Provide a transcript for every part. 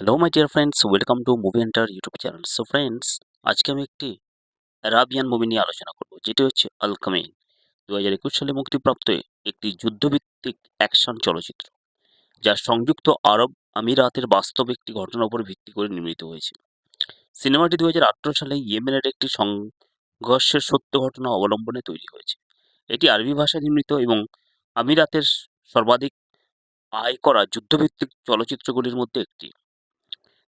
Hello my dear friends welcome to movie enter YouTube channel so friends আজকে আমি একটি Arabian movie নিয়ে আলোচনা করব, যেটি হচ্ছে আলকামেইন দু হাজার একুশ সালে মুক্তিপ্রাপ্ত একটি যুদ্ধভিত্তিক অ্যাকশন চলচ্চিত্র, যা সংযুক্ত আরব আমিরাতের বাস্তব একটি ঘটনার উপর ভিত্তি করে নির্মিত হয়েছে সিনেমাটি দু হাজার আঠেরো সালে ইয়েমেনের একটি সংঘর্ষের সত্য ঘটনা অবলম্বনে তৈরি হয়েছে। এটি আরবি ভাষায় নির্মিত এবং আমিরাতের সর্বাধিক আয় করা যুদ্ধভিত্তিক চলচ্চিত্রগুলির মধ্যে একটি।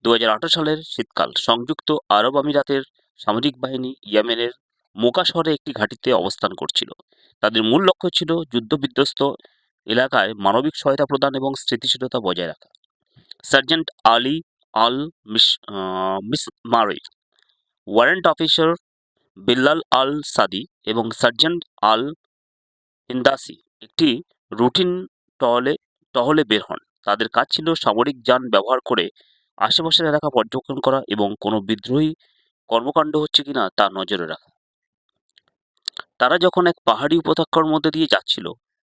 দু সালের শীতকাল। সংযুক্ত আরব আমিরাতের সামরিক বাহিনী ইয়েমেনের মোকা শহরে একটি ঘাঁটিতে অবস্থান করছিল। তাদের মূল লক্ষ্য ছিল যুদ্ধবিধ্বস্ত এলাকায় মানবিক সহায়তা প্রদান এবং স্থিতিশীলতা বজায় রাখা। সার্জেন্ট আলী আল মিস মিস মারি warrant officer Bilal Al Saadi এবং সার্জেন্ট আল হিন্দাসি একটি রুটিন টহলে টহলে বের হন। তাদের কাজ ছিল সামরিক যান ব্যবহার করে আশেপাশের এলাকা পর্যবেক্ষণ করা এবং কোনো বিদ্রোহী কর্মকাণ্ড হচ্ছে কিনা তা নজরে রাখা। তারা যখন এক পাহাড়ি উপত্যকার মধ্যে দিয়ে যাচ্ছিল,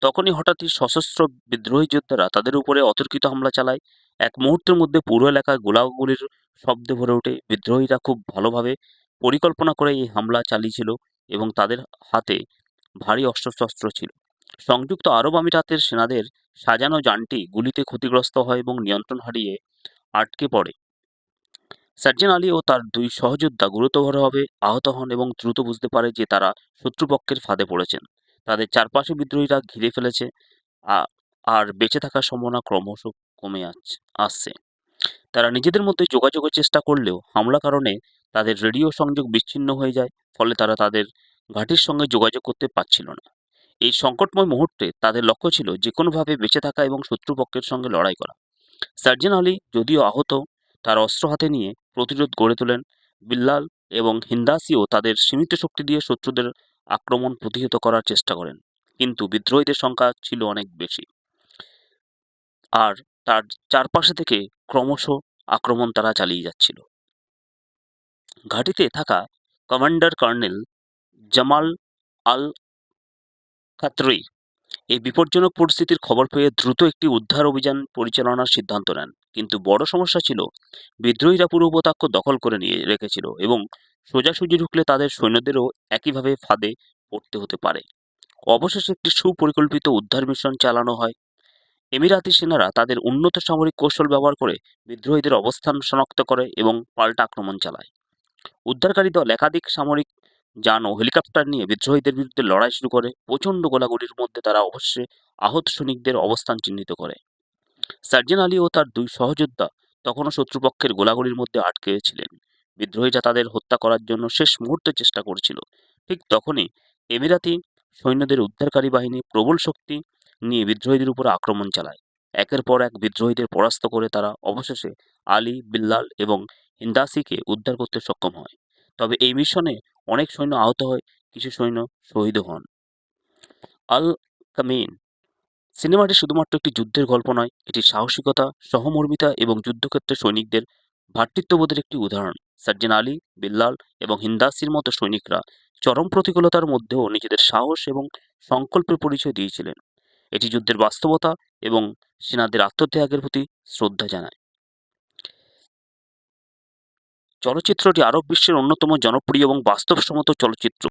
তখনই হঠাৎই সশস্ত্র বিদ্রোহী যোদ্ধারা তাদের উপরে অতর্কিত হামলা চালায়। এক মুহূর্তের মধ্যে পুরো এলাকায় গোলাগুলির শব্দে ভরে ওঠে। বিদ্রোহীরা খুব ভালোভাবে পরিকল্পনা করে এই হামলা চালিয়েছিল এবং তাদের হাতে ভারী অস্ত্রশস্ত্র ছিল। সংযুক্ত আরব আমিরাতের সেনাদের সাজানো যানটি গুলিতে ক্ষতিগ্রস্ত হয় এবং নিয়ন্ত্রণ হারিয়ে আটকে পড়ে। সার্জেন আলী ও তার দুই সহযোদ্ধা গুরুতরভাবে আহত হন এবং দ্রুত বুঝতে পারে যে তারা শত্রুপক্ষের ফাঁদে পড়েছেন। তাদের চারপাশে বিদ্রোহীরা ঘিরে ফেলেছে আর বেঁচে থাকার সম্ভাবনা ক্রমশ কমে আসছে। তারা নিজেদের মধ্যে যোগাযোগের চেষ্টা করলেও হামলা কারণে তাদের রেডিও সংযোগ বিচ্ছিন্ন হয়ে যায়, ফলে তারা তাদের ঘাঁটির সঙ্গে যোগাযোগ করতে পারছিল না। এই সংকটময় মুহূর্তে তাদের লক্ষ্য ছিল যে কোনোভাবে বেঁচে থাকা এবং শত্রুপক্ষের সঙ্গে লড়াই করা। সার্জেন আলী যদিও আহত, তার অস্ত্র হাতে নিয়ে প্রতিরোধ গড়ে তোলেন বিল্লাল এবং হিন্দাসিও তাদের সীমিত শক্তি দিয়ে শত্রুদের আক্রমণ প্রতিহত করার চেষ্টা করেন, কিন্তু বিদ্রোহীদের সংখ্যা ছিল অনেক বেশি। আর তার চারপাশে থেকে ক্রমশ আক্রমণ তারা চালিয়ে যাচ্ছিল। ঘাঁটিতে থাকা commander colonel Jamal Al Khatri এই বিপজ্জনক পরিস্থিতির খবর পেয়ে দ্রুত একটি উদ্ধার অভিযান পরিচালনার সিদ্ধান্ত নেন। কিন্তু বড় সমস্যা ছিল, বিদ্রোহীরা পুরো উপত্যকা দখল করে নিয়ে রেখেছিল এবং সোজাসুজি ঢুকলে তাদের সৈন্যদেরও একইভাবে ফাঁদে পড়তে হতে পারে। অবশেষে একটি সুপরিকল্পিত উদ্ধার মিশন চালানো হয়। এমিরাতি সেনারা তাদের উন্নত সামরিক কৌশল ব্যবহার করে বিদ্রোহীদের অবস্থান শনাক্ত করে এবং পাল্টা আক্রমণ চালায়। উদ্ধারকারী দল একাধিক সামরিক যান ও হেলিকপ্টার নিয়ে বিদ্রোহীদের বিরুদ্ধে লড়াই শুরু করে। প্রচণ্ড গোলাগুলির মধ্যে তারা অবশ্যই আহত সৈনিকদের অবস্থান চিহ্নিত করে। সার্জেন আলী ও তার দুই সহযোদ্ধা তখনও শত্রুপক্ষের গোলাগুলির মধ্যে আটকে ছিলেন। বিদ্রোহীরা তাদের হত্যা করার জন্য শেষ মুহূর্তে চেষ্টা করছিল। ঠিক তখনই এমিরাতি সৈন্যদের উদ্ধারকারী বাহিনী প্রবল শক্তি নিয়ে বিদ্রোহীদের উপর আক্রমণ চালায়। একের পর এক বিদ্রোহীদের পরাস্ত করে তারা অবশেষে আলী, বিল্লাল এবং হিন্দাসিকে উদ্ধার করতে সক্ষম হয়। তবে এই মিশনে অনেক সৈন্য আহত হয়, কিছু সৈন্য শহীদও হন। আল কামিন সিনেমাটি শুধুমাত্র একটি যুদ্ধের গল্প নয়, এটি সাহসিকতা, সহমর্মিতা এবং যুদ্ধক্ষেত্রে সৈনিকদের ভ্রাতৃত্ববোধের একটি উদাহরণ। সার্জেন আলী, বিল্লাল এবং হিন্দাসির মতো সৈনিকরা চরম প্রতিকূলতার মধ্যেও নিজেদের সাহস এবং সংকল্পের পরিচয় দিয়েছিলেন। এটি যুদ্ধের বাস্তবতা এবং সেনাদের আত্মত্যাগের প্রতি শ্রদ্ধা জানায়। চলচ্চিত্রটি আরব বিশ্বের অন্যতম জনপ্রিয় এবং বাস্তবসম্মত চলচ্চিত্র।